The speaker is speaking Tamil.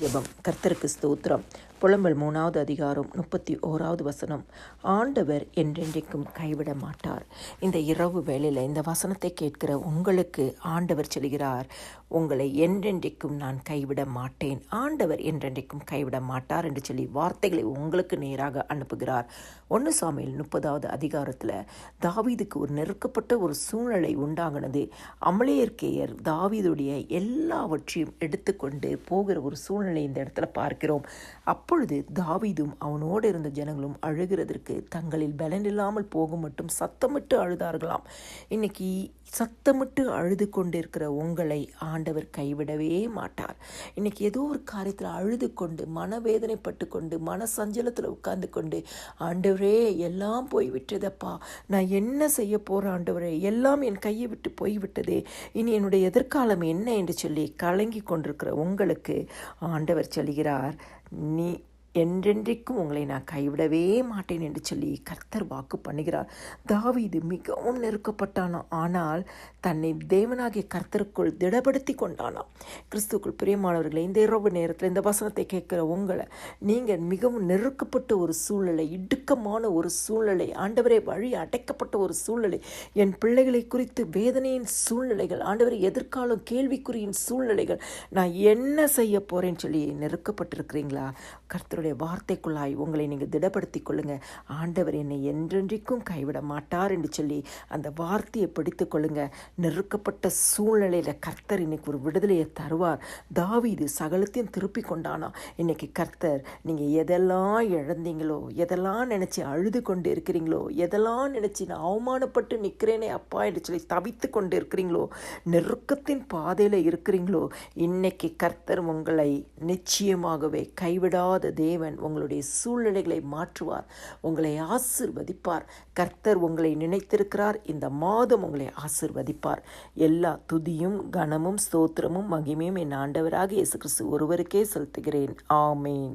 ஜெபம். கர்த்தருக்கு ஸ்தோத்திரம். புலம்பல் மூணாவது அதிகாரம் முப்பத்தி ஓராவது வசனம். ஆண்டவர் என்றென்றைக்கும் கைவிட மாட்டார் இந்த இரவு வேளையில் இந்த வசனத்தை கேட்கிற உங்களுக்கு ஆண்டவர் சொல்கிறார் உங்களை என்றென்றைக்கும் நான் கைவிட மாட்டேன் ஆண்டவர் என்றென்றைக்கும் கைவிட மாட்டார் என்று சொல்லி வார்த்தைகளை உங்களுக்கு நேராக அனுப்புகிறார். ஒன்று சாமியில் முப்பதாவது அதிகாரத்தில் தாவீதுக்கு ஒரு நெருக்கப்பட்ட ஒரு சூழ்நிலை உண்டாகினது அமலேயர்கேயர் தாவீதுடைய எல்லாவற்றையும் எடுத்துக்கொண்டு போகிற ஒரு சூழ்நிலை இந்த இடத்துல பார்க்கிறோம். அப்பொழுது தாவிதும் அவனோடு இருந்த ஜனங்களும் அழுகிறதற்கு தங்களில் பலனில்லாமல் போகும் மட்டும் சத்தமிட்டு அழுதார்களாம். இன்னைக்கு சத்தமிட்டு அழுது கொண்டிருக்கிற உங்களை ஆண்டவர் கைவிடவே மாட்டார். இன்னைக்கு ஏதோ ஒரு காரியத்தில் அழுது கொண்டு மனவேதனைப்பட்டு கொண்டு மன சஞ்சலத்தில் உட்கார்ந்து கொண்டு ஆண்டவரே எல்லாம் போய்விட்டதப்பா. நான் என்ன செய்ய போகிறேன் ஆண்டவரே? எல்லாம் என் கையை விட்டு போய்விட்டதே. இனி என்னுடைய எதிர்காலம் என்ன? என்று சொல்லி கலங்கி கொண்டிருக்கிற உங்களுக்கு ஆண்டவர் சொல்கிறார் நீ என்றென்றைக்கும் உங்களை நான் கைவிடவே மாட்டேன் என்று சொல்லி கர்த்தர் வாக்கு பண்ணுகிறார். தாவீது மிகவும் நெருக்கப்பட்டானா? ஆனால் தன்னை தேவனாகிய கர்த்தருக்குள் திடப்படுத்தி கொண்டானா கிறிஸ்துக்குள் பிரியமானவர்களை இந்த இரவு நேரத்தில் இந்த வசனத்தை கேட்குற உங்களை நீங்கள் மிகவும் நெருக்கப்பட்ட ஒரு சூழ்நிலை இடுக்கமான ஒரு சூழ்நிலை ஆண்டவரே வழி அடைக்கப்பட்ட ஒரு சூழ்நிலை என் பிள்ளைகளை குறித்து வேதனையின் சூழ்நிலைகள் ஆண்டவரை எதிர்காலம் கேள்விக்குறியின் சூழ்நிலைகள் நான் என்ன செய்ய போகிறேன்னு சொல்லி நெருக்கப்பட்டிருக்கிறீங்களா? கர்த்தருடைய வார்த்தைக்குள்ளாய் உங்களை நீங்கள் திடப்படுத்திக் கொள்ளுங்கள் ஆண்டவர் என்னை என்றென்றைக்கும் கைவிட மாட்டார் என்று சொல்லி அந்த வார்த்தையை பிடித்து கொள்ளுங்கள் நெருக்கப்பட்ட சூழ்நிலையில் கர்த்தர் இன்னைக்கு ஒரு விடுதலையை தருவார். தாவீது சகலத்தையும் திருப்பி கொண்டானா? இன்னைக்கு கர்த்தர் நீங்கள் எதெல்லாம் இழந்தீங்களோ எதெல்லாம் நினச்சி அழுது கொண்டு இருக்கிறீங்களோ எதெல்லாம் நினச்சி நான் அவமானப்பட்டு நிற்கிறேனே அப்பா என்று சொல்லி தவித்து கொண்டு இருக்கிறீங்களோ நெருக்கத்தின் பாதையில் இருக்கிறீங்களோ இன்னைக்கு கர்த்தர் உங்களை நிச்சயமாகவே கைவிடாத தேவன் உங்களுடைய சூழ்நிலைகளை மாற்றுவார் உங்களை ஆசிர்வதிப்பார். கர்த்தர் உங்களை நினைத்திருக்கிறார். இந்த மாதம் உங்களை ஆசிர்வதிப்பார். எல்லா துதியும் கனமும் ஸ்தோத்திரமும் மகிமையும் என் ஆண்டவராக இயேசு கிறிஸ்து ஒருவருக்கே செலுத்துகிறேன். ஆமேன்.